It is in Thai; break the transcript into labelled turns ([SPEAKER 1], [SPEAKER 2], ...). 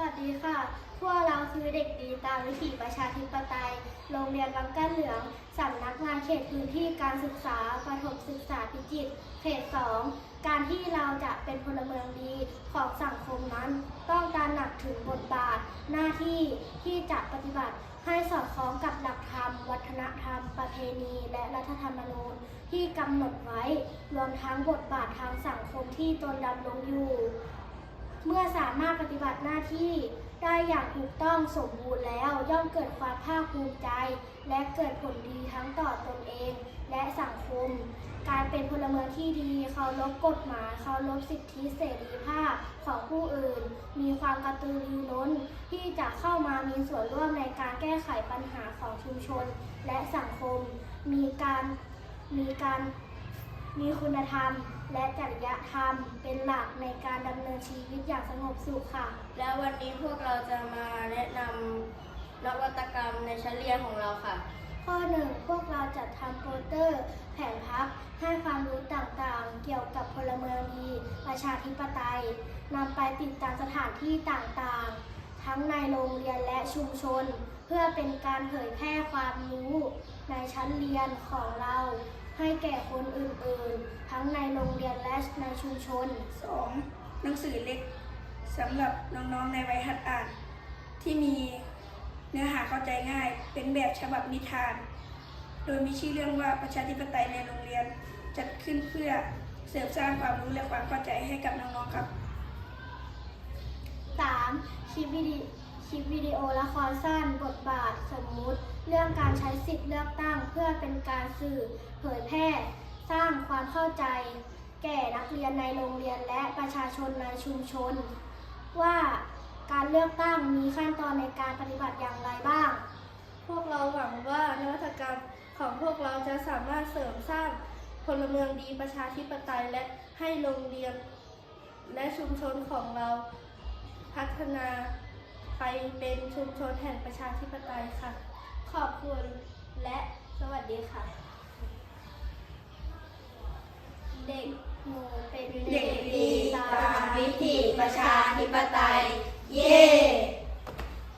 [SPEAKER 1] วัสดีค่ะ พวกเราคือเด็กดีตามวิถีประชาธิปไตย โรงเรียนบางกั้นเหลือง สำนักงานเขตพื้นที่การศึกษาประถมศึกษาพิจิตร เขตสอง การที่เราจะเป็นพลเมืองดีของสังคมนั้น ต้องการหนักถึงบทบาท หน้าที่ที่จะปฏิบัติให้สอดคล้องกับหลักธรรม วัฒนธรรม ประเพณี และรัฐธรรมนูญที่กำหนดไว้ รวมทั้งบทบาททางสังคมที่ตนดำรงอยู่ เมื่อสามารถปฏิบัติหน้าที่ได้อย่างถูกต้องสมบูรณ์แล้วย่อมเกิดความภาคภูมิใจ และเกิดผลดีทั้งต่อตนเอง และสังคม การเป็นพลเมืองที่ดีเคารพกฎหมายเคารพสิทธิเสรีภาพของผู้อื่น มีความกระตือรือร้นที่จะเข้ามามีส่วนร่วมในการแก้ไขปัญหาของชุมชน และสังคม มีการมีการมีคุณธรรม และจริยธรรมเป็นหลักในการดำเนินชีวิตอย่างสงบสุขค่ะ
[SPEAKER 2] แล้ววันนี้พวกเราจะมาแนะนำนวัตกรรมในชั้นเรียนของเราค่ะ
[SPEAKER 1] ข้อหนึ่งพวกเราจัดทำโปสเตอร์ แผนพับให้ความรู้ต่างๆ เกี่ยวกับพลเมืองดี ประชาธิปไตยนำไปติดตามสถานที่ต่างๆ ทั้งในโรงเรียนและชุมชน เพื่อเป็นการเผยแพร่ความรู้ในชั้นเรียนของเรา ให้แก่คนอื่นๆ ทั้งในโรงเรียนและในชุมชน
[SPEAKER 3] 2. หนังสือเล็กสำหรับน้องๆในวัยหัดอ่าน ที่มีเนื้อหาเข้าใจง่าย เป็นแบบฉบับนิทาน โดยมีชื่อเรื่องว่าประชาธิปไตยในโรงเรียนจัดขึ้นเพื่อเสริมสร้างความรู้และความเข้าใจให้กับน้องๆครับ
[SPEAKER 1] 3. คลิปวิดี คลิปวิดีโอละครสั้นบทบาทสมมุติ เรื่องการใช้สิทธิ์เลือกตั้ง เพื่อเป็นการสื่อเผยแพร่ สร้างความเข้าใจ แก่นักเรียนในโรงเรียนและประชาชนในชุมชน ว่าการเลือกตั้งมีขั้นตอนในการปฏิบัติอย่างไรบ้าง
[SPEAKER 2] พวกเราหวังว่านวัตกรรมของพวกเราจะสามารถเสริมสร้างพลเมืองดีประชาธิปไตยและให้โรงเรียน และชุมชนของเราพัฒนา ไปเป็นชุมชนแห่งประชาธิปไตยค่ะ
[SPEAKER 1] ขอบคุณและสวัสดีค่ะ เด็กหมูเป็น
[SPEAKER 3] เด็กดี
[SPEAKER 4] ตามมวิถีประชาธิปไตย เย้